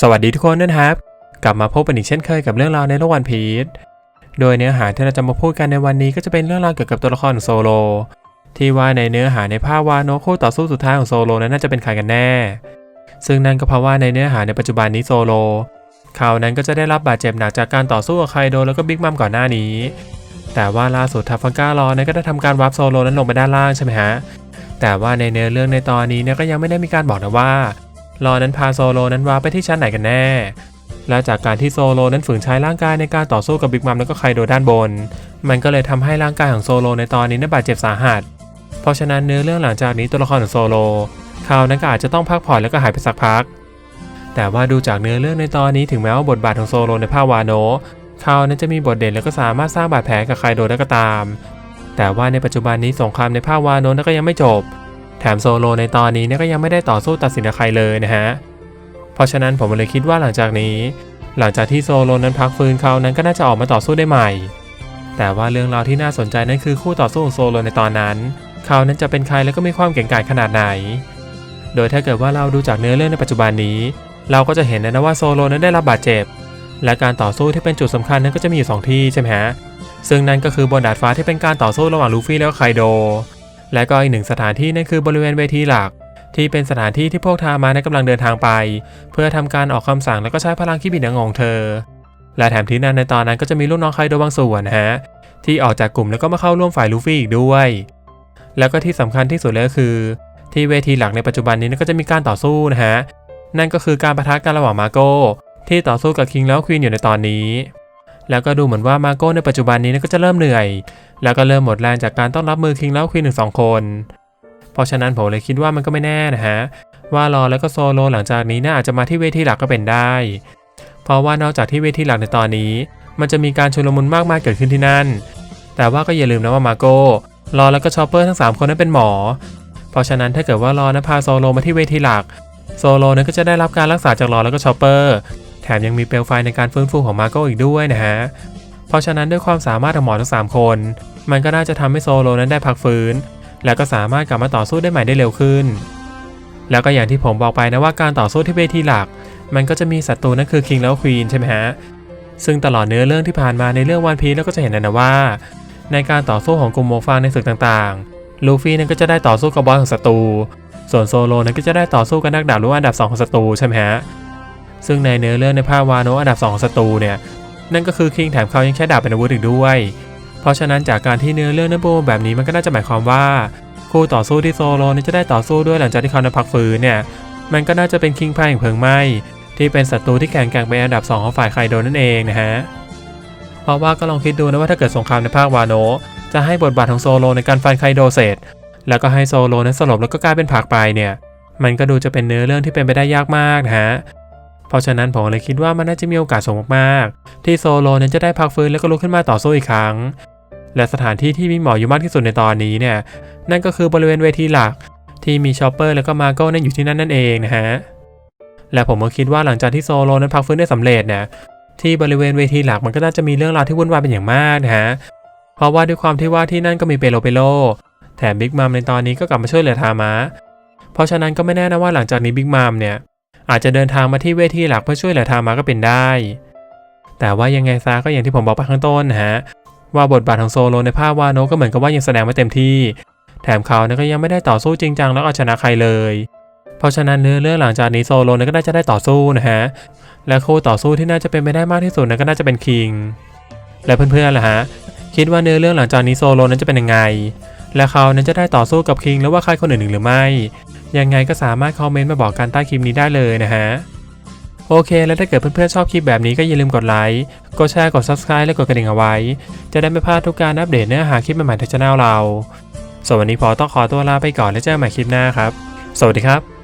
สวัสดีทุกคนนะครับ กลับมาพบกันอีกเช่นเคยกับเรื่องราวในโลกวันพีชโดยเนื้อหาที่เราจะมาพูดกันในวันนี้ก็จะเป็นเรื่องราวเกี่ยวกับตัวละครของโซโล ที่ว่าในเนื้อหาในภาพวาโนคู่ต่อสู้สุดท้ายของโซโลนั้นน่าจะเป็นใครกันแน่ ซึ่งนั่นก็เพราะว่าในเนื้อหาในปัจจุบันนี้โซโล เขานั้นก็จะได้รับบาดเจ็บหนักจากการต่อสู้กับไคโดแล้วก็บิ๊กมัมก่อนหน้านี้ แต่ว่าล่าสุดทัฟฟังก้ารอนั้นก็ได้ทำการวับโซโลนั้นลงไปด้านล่างใช่ไหมฮะแต่ว่าในเนื้อเรื่องในตอนนี้เนี่ยก็ยังไม่ได้มีการบอกนะว่า รอนั้นพาโซโลนั้นวาไปที่ชั้นไหนกันแน่ และจากการที่โซโลนั้นฝืนใช้ร่างกายในการต่อสู้กับบิ๊กมัมแล้วก็ไคโดด้านบน มันก็เลยทำให้ร่างกายของโซโลในตอนนี้นั้นบาดเจ็บสาหัส เพราะฉะนั้นเนื้อเรื่องหลังจากนี้ตัวละครของโซโลเขานั้นก็อาจจะต้องพักผ่อนแล้วก็หายไปสักพัก แต่ว่าดูจากเนื้อเรื่องในตอนนี้ถึงแม้ว่าบทบาทของโซโลในภาควาโนเขานั้นจะมีบทเด่นแล้วก็สามารถสร้างบาดแผลกับไคโดได้ก็ตาม แต่ว่าในปัจจุบันนี้สงครามในภาควาโนนั้นก็ยังไม่จบ แถมโซโลในตอนนี้เนี่ยก็ยังไม่ได้ต่อสู้ตัดสินกับใครเลยนะฮะ เพราะฉะนั้นผมเลยคิดว่าหลังจากนี้ หลังจากที่โซโลนั้นพักฟื้นเขานั้นก็น่าจะออกมาต่อสู้ได้ใหม่ แต่ว่าเรื่องราวที่น่าสนใจนั่นคือคู่ต่อสู้ของโซโลในตอนนั้นเขานั้นจะเป็นใครแล้วก็มีความเก่งกาจขนาดไหน โดยถ้าเกิดว่าเราดูจากเนื้อเรื่องในปัจจุบันนี้ เราก็จะเห็นนะว่าโซโลนั้นได้รับบาดเจ็บ และการต่อสู้ที่เป็นจุดสำคัญนั้นก็จะมีอยู่สองที่ใช่ไหมฮะ ซึ่งนั่นก็คือบนดาดฟ้าที่เป็นการต่อสู้ระหว่างลูฟี่แล้วก็ไคโด และก็อีกหนึ่งสถานที่นั่นคือบริเวณเวทีหลัก ที่เป็นสถานที่ที่พวกทามานั้นกำลังเดินทางไป เพื่อทำการออกคำสั่งแล้วก็ใช้พลังขี้บิดของเธอ และแถมที่นั่นในตอนนั้นก็จะมีลูกน้องไคโดบางส่วนฮะที่ออกจากกลุ่มแล้วก็มาเข้าร่วมฝ่ายลูฟี่อีกด้วย แล้วก็ที่สำคัญที่สุดเลยก็คือ ที่เวทีหลักในปัจจุบันนี้ก็จะมีการต่อสู้นะฮะนั่นก็คือการประทะกันระหว่างมาโก้ที่ต่อสู้กับคิงแล้วควีนอยู่ในตอนนี้ แล้วก็ดูเหมือนว่ามาโก้ในปัจจุบันนี้ก็จะเริ่มเหนื่อย แล้วก็เริ่มหมดแรงจากการต้องรับมือคิงแล้วควีนถึงสองคน เพราะฉะนั้นผมเลยคิดว่ามันก็ไม่แน่นะฮะ ว่ารอแล้วก็โซโลหลังจากนี้น่าอาจจะมาที่เวทีหลักก็เป็นได้ เพราะว่านอกจากที่เวทีหลักในตอนนี้ มันจะมีการชุลมุนมากมายเกิดขึ้นที่นั่น แต่ว่าก็อย่าลืมนะว่ามาโก้รอแล้วก็ชอปเปอร์ทั้ง 3 คนนั้นเป็นหมอ เพราะฉะนั้นถ้าเกิดว่ารอนะพาโซโลมาที่เวทีหลัก โซโลนั้นก็จะได้รับการรักษาจากรอแล้วก็ชอปเปอร์ แถมยังมีเปลวไฟในการฟื้นฟูของมาโก้อีกด้วยนะฮะ เพราะฉะนั้นด้วยความสามารถของหมอทั้ง 3 คน มันก็น่าจะทำให้โซโลนั้นได้พักฟื้น แล้วก็สามารถกลับมาต่อสู้ได้ใหม่ได้เร็วขึ้น แล้วก็อย่างที่ผมบอกไปนะว่าการต่อสู้ที่เวทีหลัก มันก็จะมีศัตรูนั่นคือคิงแล้วควีนใช่ไหมฮะ ซึ่งตลอดเนื้อเรื่องที่ผ่านมาในเรื่องวันพีแล้วก็จะเห็นนะว่า ในการต่อสู้ของกลุ่มโมฟางในศึกต่างๆ ลูฟี่นั้นก็จะได้ต่อสู้กับบอสของศัตรู ส่วนโซโลนั้นก็จะได้ต่อสู้กับนักดาบรู้อันดับ2ของศัตรูใช่ไหมฮะ ซึ่งในเนื้อเรื่องในภาควาโนอันดับ2ของศัตรูเนี่ย นั่นก็คือคิงแถมเขายังใช้ดาบเป็นอาวุธอีกด้วย เพราะฉะนั้นจากการที่เนื้อเรื่องนั้นปูแบบนี้มันก็น่าจะหมายความว่า คู่ต่อสู้ที่โซโลนี่จะได้ต่อสู้ด้วยหลังจากที่เขาได้พักฟื้นเนี่ย มันก็น่าจะเป็นคิงพายแห่งเพลิงไหม้ที่เป็นศัตรูที่แข็งแกร่งเป็นอันดับ 2 ของฝ่ายไคโดนั่นเองนะฮะ เพราะว่าก็ลองคิดดูนะว่าถ้าเกิดสงครามในภาควาโนจะให้บทบาทของโซโลในการฟันไคโดเสร็จ แล้วก็ให้โซโลนั้นสลบแล้วก็กลายเป็นผักไปเนี่ย มันก็ดูจะเป็นเนื้อเรื่องที่เป็นไปได้ยากมากนะฮะ เพราะฉะนั้นผมเลยคิดว่ามันน่าจะมีโอกาสสูงมากๆ ที่โซโลนั้นจะได้พักฟื้นแล้วก็ลุกขึ้นมาต่อสู้อีกครั้ง และสถานที่ที่มีหมออยู่มากที่สุดในตอนนี้เนี่ย นั่นก็คือบริเวณเวทีหลัก ที่มีชอปเปอร์แล้วก็มาโก้นั่นอยู่ที่นั่นนั่นเองนะฮะ และผมก็คิดว่าหลังจากที่โซโลนั้นพักฟื้นได้สำเร็จเนี่ย ที่บริเวณเวทีหลักมันก็น่าจะมีเรื่องราวที่วุ่นวายเป็นอย่างมากนะฮะ เพราะว่าด้วยความที่ว่าที่นั่นก็มีเปโลเปโล แถมบิ๊กมัมในตอนนี้ก็กลับมาช่วยเหลือทามะ เพราะฉะนั้นก็ไม่แน่นะว่าหลังจากนี้บิ๊กมัมเนี่ย อาจจะเดินทางมาที่เวทีหลักเพื่อช่วยเหลือทามะก็เป็นได้ แต่ว่ายังไงซะก็อย่างที่ผมบอกไปข้างต้นนะฮะว่าบทบาทของโซโลในภาควาโนก็เหมือนกับว่ายังแสดงไม่เต็มที่ แถมเขาเนี่ยก็ยังไม่ได้ต่อสู้จริงจังแล้วเอาชนะใครเลย เพราะฉะนั้นเนื้อเรื่องหลังจากนี้โซโลเนี่ยก็น่าจะได้ต่อสู้นะฮะและคู่ต่อสู้ที่น่าจะเป็นไปได้มากที่สุดนะก็น่าจะเป็นคิง และเพื่อนๆล่ะฮะคิดว่าเนื้อเรื่องหลังจากนี้โซโลนั้นจะเป็นยังไง และเขานั้นจะได้ต่อสู้กับคิงหรือว่าใครคนอื่นหรือไม่ ยังไงก็สามารถคอมเมนต์มาบอกกันใต้คลิปนี้ได้เลยนะฮะโอเค แล้วถ้าเกิดเพื่อนๆชอบคลิปแบบนี้ก็อย่าลืมกดไลค์ กดแชร์ กด subscribe และกดกระดิ่งเอาไว้ จะได้ไม่พลาดทุกการอัปเดตเนื้อหาคลิปใหม่ๆทางช่องเรา ส่วนวันนี้พอต้องขอตัวลาไปก่อนแล้วเจอกันใหม่คลิปหน้าครับ สวัสดีครับ